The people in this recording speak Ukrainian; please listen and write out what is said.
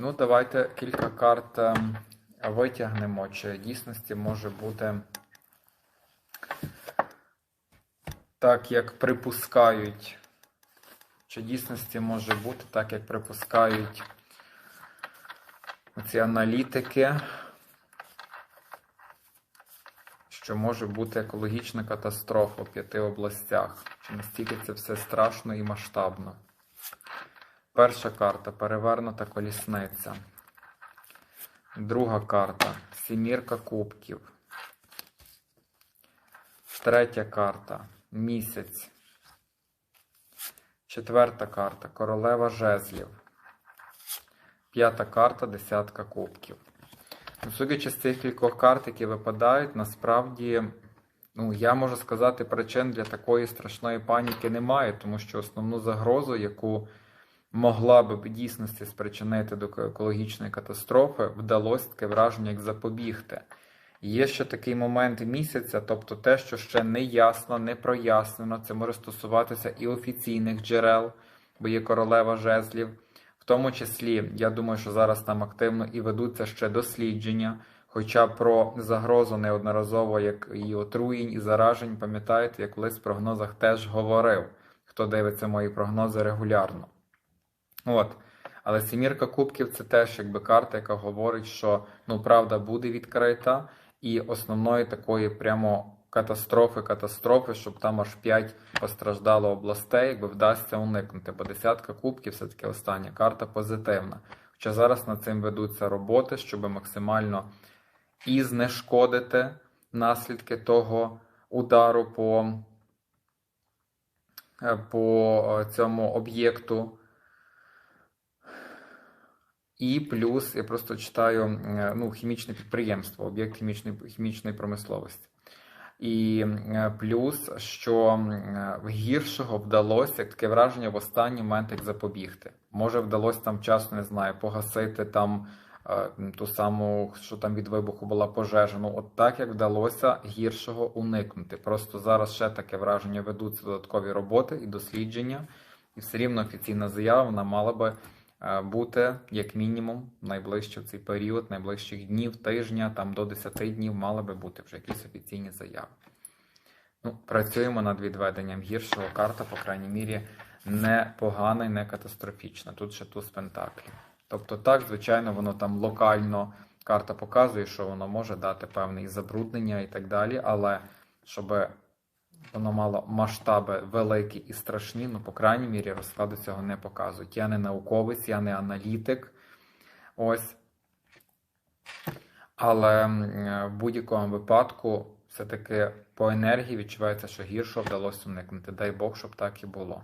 Ну, давайте кілька карт ем, витягнемо. Чи дійсності може бути так, як припускають. Чи дійсності може бути так, як припускають ці аналітики, що може бути екологічна катастрофа в п'яти областях. Чи настільки це все страшно і масштабно? Перша карта перевернута колісниця. Друга карта сімірка кубків. Третя карта місяць. Четверта карта королева жезлів. П'ята карта десятка кубків. Ну, Судячи з цих кількох карт, які випадають, насправді, ну, я можу сказати, причин для такої страшної паніки немає, тому що основну загрозу, яку могла би в дійсності спричинити до екологічної катастрофи, вдалося таке враження, як запобігти. Є ще такий момент місяця, тобто те, що ще не ясно, не прояснено, це може стосуватися і офіційних джерел, бо є королева жезлів. В тому числі, я думаю, що зараз там активно і ведуться ще дослідження. Хоча про загрозу неодноразово, як і отруєнь, і заражень, пам'ятаєте, я колись в прогнозах теж говорив, хто дивиться мої прогнози регулярно. От. Але сімірка кубків це теж якби карта, яка говорить, що ну правда буде відкрита, і основної такої прямо катастрофи, катастрофи, щоб там аж 5 постраждало областей, якби вдасться уникнути. Бо десятка кубків все таки остання карта позитивна. Хоча зараз над цим ведуться роботи, щоб максимально і знешкодити наслідки того удару по, е, по цьому об'єкту. І плюс я просто читаю е, ну, хімічне підприємство, об'єкт хімічної хімічної промисловості. І е, плюс, що гіршого вдалося як таке враження в останній момент як запобігти. Може, вдалося там вчасно, не знаю, погасити там е, ту саму, що там від вибуху була пожежа. Ну, от так як вдалося гіршого уникнути. Просто зараз ще таке враження ведуться додаткові роботи і дослідження, і все рівно офіційна заява вона мала би. Е, бути як мінімум найближче в цей період, найближчих днів, тижня, там до 10 днів мали би бути вже якісь офіційні заяви. Ну, Працюємо над відведенням гіршого карта, по крайній мірі, не погана і не катастрофічна. Тут ще туз пентаклів. Тобто, так, звичайно, воно там локально карта показує, що воно може дати певне забруднення і так далі, але щоб воно мало масштаби великі і страшні, ну, по крайній мірі, розклади цього не показують. Я не науковець, я не аналітик. Ось. Але в будь-якому випадку, все-таки по енергії відчувається, що гірше вдалося уникнути. Дай Бог, щоб так і було.